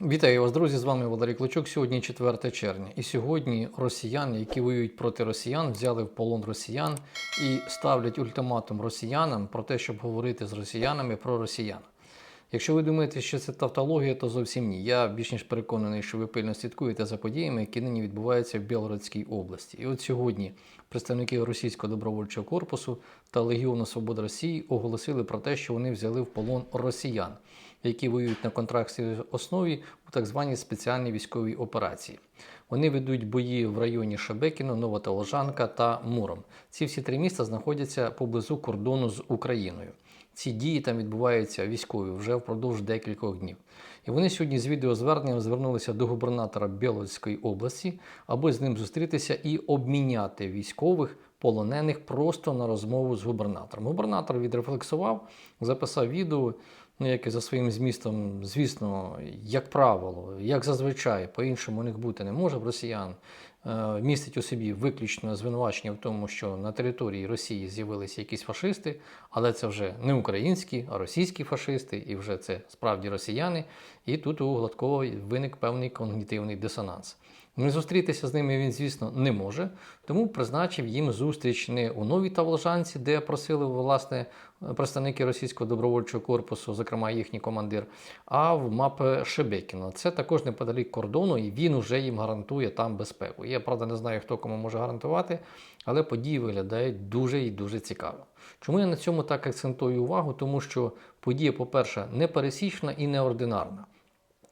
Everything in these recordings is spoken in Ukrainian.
Вітаю вас, друзі! З вами Валерій Клочок. Сьогодні 4 червня. І сьогодні росіяни, які воюють проти росіян, взяли в полон росіян і ставлять ультиматум росіянам про те, щоб говорити з росіянами про росіян. Якщо ви думаєте, що це тавтологія, то зовсім ні. Я більш ніж переконаний, що ви пильно слідкуєте за подіями, які нині відбуваються в Білгородській області. І от сьогодні представники російського добровольчого корпусу та Легіону Свободи Росії оголосили про те, що вони взяли в полон росіян, які воюють на контрактній основі у так званій спеціальній військовій операції. Вони ведуть бої в районі Шебекіно, Новотоложанка та Муром. Ці всі три міста знаходяться поблизу кордону з Україною. Ці дії там відбуваються військові вже впродовж декількох днів. І вони сьогодні з відеозверненням звернулися до губернатора Білоруської області, аби з ним зустрітися і обміняти військових полонених просто на розмову з губернатором. Губернатор відрефлексував, записав відео, ну яке за своїм змістом, звісно, як правило, як зазвичай, по-іншому у них бути не може в росіян. е, Містить у собі виключно звинувачення в тому, що на території Росії з'явилися якісь фашисти, але це вже не українські, а російські фашисти, і вже це справді росіяни. І тут у Гладкова виник певний когнітивний дисонанс. Не зустрітися з ними він, звісно, не може, тому призначив їм зустріч не у Новій Таволжанці, де просили власне представники російського добровольчого корпусу, зокрема їхній командир, а в МАП Шебекіно. Це також неподалік кордону, і він уже їм гарантує там безпеку. Я правда не знаю, хто кому може гарантувати, але події виглядають дуже і дуже цікаво. Чому я на цьому так акцентую увагу? Тому що подія, по-перше, непересічна і неординарна.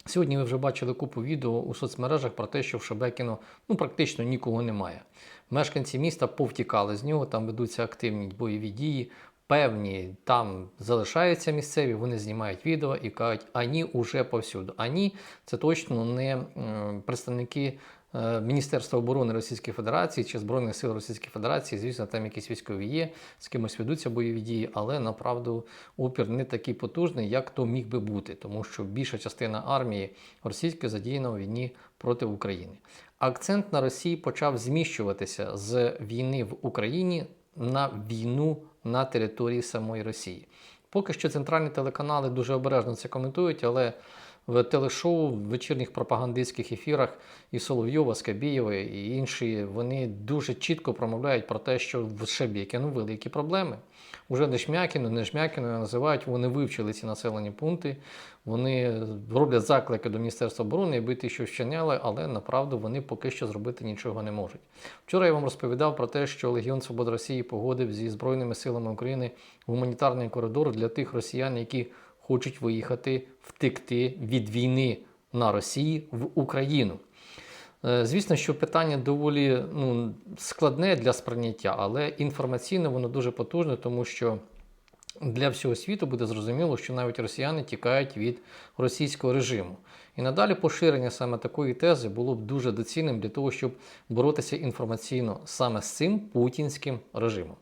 Сьогодні ви вже бачили купу відео у соцмережах про те, що в Шебекіно ну, практично нікого немає. Мешканці міста повтікали з нього, там ведуться активні бойові дії. Певні там залишаються місцеві, вони знімають відео і кажуть, ані уже повсюду. Ані це точно не представники Міністерства оборони Російської Федерації чи Збройних сил Російської Федерації. Звісно, там якісь військові є, з кимось ведуться бойові дії, але направду опір не такий потужний, як то міг би бути, тому що більша частина армії російської задіяна у війні проти України. Акцент на Росії почав зміщуватися з війни в Україні на війну на території самої Росії. Поки що центральні телеканали дуже обережно це коментують, але в телешоу, в вечірніх пропагандистських ефірах і Соловйова, Скабєєва і інші вони дуже чітко промовляють про те, що в Шебекіно великі проблеми. Уже не Шмякіно, не Шмякіно називають, вони вивчили ці населені пункти, вони роблять заклики до Міністерства оборони, аби ті, що вчиняли, але направду вони поки що зробити нічого не можуть. Вчора я вам розповідав про те, що Легіон Свободи Росії погодив зі Збройними силами України гуманітарний коридор для тих росіян, які хочуть виїхати, втекти від війни на Росії в Україну. Е, Звісно, що питання доволі ну, складне для сприйняття, але інформаційно воно дуже потужне, тому що для всього світу буде зрозуміло, що навіть росіяни тікають від російського режиму. І надалі поширення саме такої тези було б дуже доцільним для того, щоб боротися інформаційно саме з цим путінським режимом.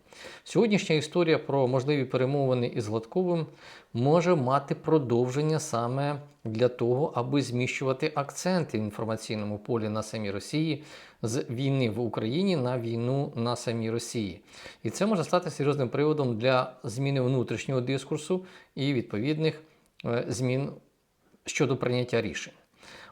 Сьогоднішня історія про можливі перемовини із Гладковим може мати продовження саме для того, аби зміщувати акценти в інформаційному полі на самій Росії з війни в Україні на війну на самій Росії. І це може стати серйозним приводом для зміни внутрішнього дискурсу і відповідних е, змін щодо прийняття рішень.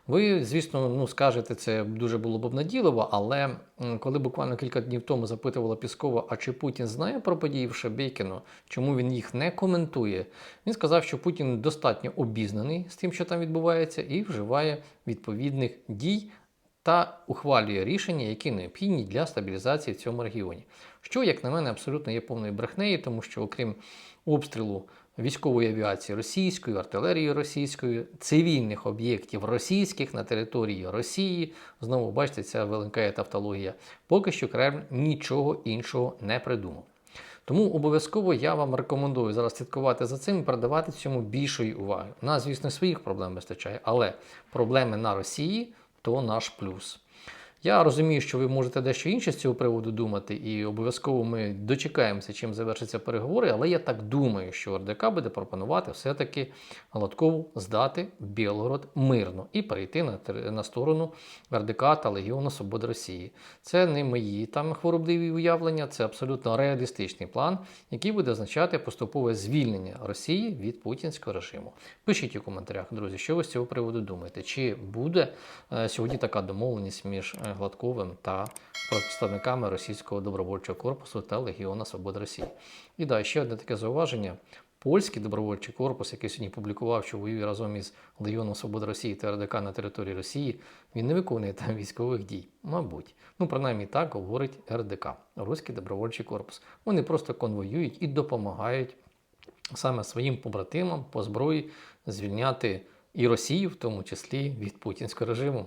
Ви, звісно, ну скажете, це дуже було б обнадійливо, але коли буквально кілька днів тому запитувала Піскова, а чи Путін знає про події в Шебекіно, чому він їх не коментує, він сказав, що Путін достатньо обізнаний з тим, що там відбувається, і вживає відповідних дій та ухвалює рішення, які необхідні для стабілізації в цьому регіоні. Що, як на мене, абсолютно є повною брехнею, тому що окрім обстрілу військової авіації російської, артилерії російської, цивільних об'єктів російських на території Росії, знову бачите, ця велика тавтологія, поки що Кремль нічого іншого не придумав. Тому обов'язково я вам рекомендую зараз слідкувати за цим і передавати цьому більшої уваги. У нас, звісно, своїх проблем вистачає, але проблеми на Росії то наш плюс. Я розумію, що ви можете дещо інше з цього приводу думати, і обов'язково ми дочекаємося, чим завершаться переговори. Але я так думаю, що РДК буде пропонувати все-таки Гладкову здати Білгород мирно і перейти на, на сторону РДК та Легіону Свободи Росії. Це не мої там хворобливі уявлення, це абсолютно реалістичний план, який буде означати поступове звільнення Росії від путінського режиму. Пишіть у коментарях, друзі, що ви з цього приводу думаєте? Чи буде е, сьогодні така домовленість між е, Гладковим та представниками російського добровольчого корпусу та Легіона Свободи Росії? І да, ще одне таке зауваження. Польський добровольчий корпус, який сьогодні публікував, що воює разом із Легіоном Свободи Росії та РДК на території Росії, він не виконує там військових дій. Мабуть. Ну, принаймні так говорить РДК, Руський добровольчий корпус. Вони просто конвоюють і допомагають саме своїм побратимам по зброї звільняти і Росію, в тому числі від путінського режиму.